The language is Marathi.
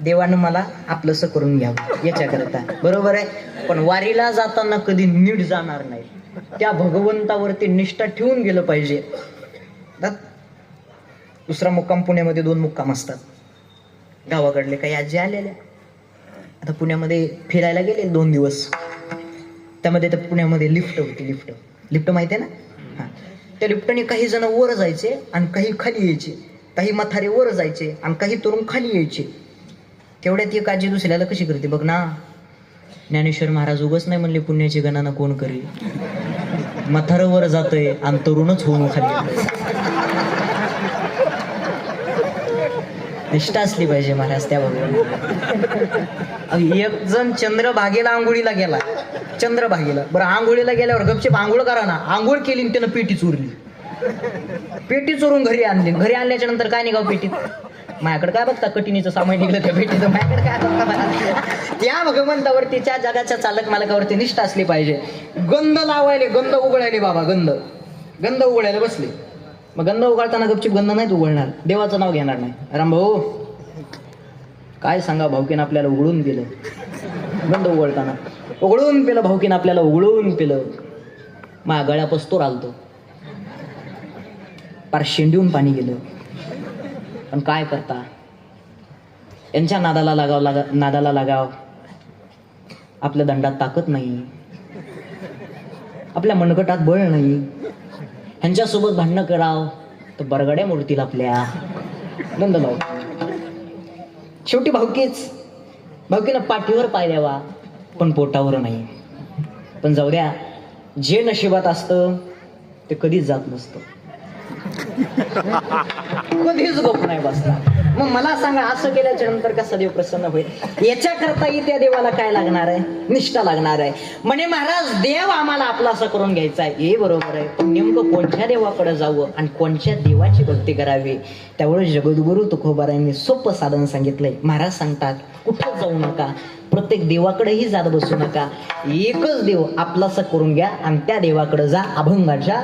देवानं मला आपलंसं करून घ्यावं याच्याकरता. बरोबर आहे? पण वारीला जाताना कधी नीट जाणार नाही. त्या भगवंतावरती निष्ठा ठेवून गेलं पाहिजे. दुसरा मुक्काम पुण्यामध्ये दोन मुक्काम असतात. गावाकडले काही आजी आलेल्या. आता पुण्यामध्ये फिरायला गेले दोन दिवस. त्यामध्ये तर पुण्यामध्ये लिफ्ट होती लिफ्ट. लिफ्ट माहिती आहे ना? हां. त्या लिफ्टने काही जण वर जायचे आणि काही खाली यायचे. काही मथारे वर जायचे आणि काही तरुण खाली यायचे. तेवढ्यात एक आजी दुसऱ्याला कशी करते बघ ना. ज्ञानेश्वर महाराज उगच नाही म्हणले पुण्याची गणना कोण करी मथार वर जातोय आणि तरुणच होऊन खाली निष्ठा असली पाहिजे महाराज त्या भगवान एक जण चंद्रभागेला आंघोळीला गेला. चंद्रभागेला. बरं आंघोळीला गेल्यावर गपचेप आंघोळ करा ना. आंघोळ केली त्यानं पेटी चोरली. पेटी चोरून घरी आणली. घरी आणल्याच्या नंतर काय निघाव पेटीत? माझ्याकडे काय बघता? कटिनीचं सामान निघलं त्या पेटीचं. माझ्याकडे काय बघता मला? त्या भगवंतावरती त्या जगाच्या चालक मालकावरती निष्ठा असली पाहिजे. गंध लावायले गंध उघडायले बाबा गंध. गंध उघडायला बसले. मग गंध उघडताना गपचीप गंध नाहीत उघडणार. देवाचं नाव घेणार नाही. राम भाऊ काय सांगा भाऊकीनं आपल्याला उघडून दिलं? गंध उघडताना. उघडून पेलं भाऊकीनं आपल्याला उघडून पेलं. माझ्या गळ्या पस्तोर आलतो पार शेंडून पाणी गेलं. पण काय करता? यांच्या नादाला लागाव लागा नादाला लागाव. आपल्या दंडात ताकद नाही. आपल्या मनगटात बळ नाही. ह्यांच्यासोबत भांडणं कराव तर बरगड्या मोडतील आपल्या. नंद भाऊ शेवटी भाऊकीच भाऊकीनं पाठीवर पाय द्यावा पण पोटावर नाही. पण जाऊ द्या जे नशिबात असतं ते कधीच जात नसतं. कधीच गप नाही बसला. मग मला सांगा असं केल्याच्यानंतर कसा देव प्रसन्न होईल? याच्याकरताही त्या देवाला काय लागणार आहे? निष्ठा लागणार आहे. म्हणे महाराज देव आम्हाला आपला असं करून घ्यायचा आहे. हे बरोबर आहे. पण नेमकं कोणत्या देवाकडे जावं आणि कोणत्या देवाची भक्ती करावी? त्यामुळे जगद्गुरु तुकोबारायांनी सोपं साधन सांगितलंय. महाराज सांगतात कुठं जाऊ नका. प्रत्येक देवाकडेही जात बसू नका. एकच देव आपलासा करून घ्या आणि त्या देवाकडे जा. अभंगाच्या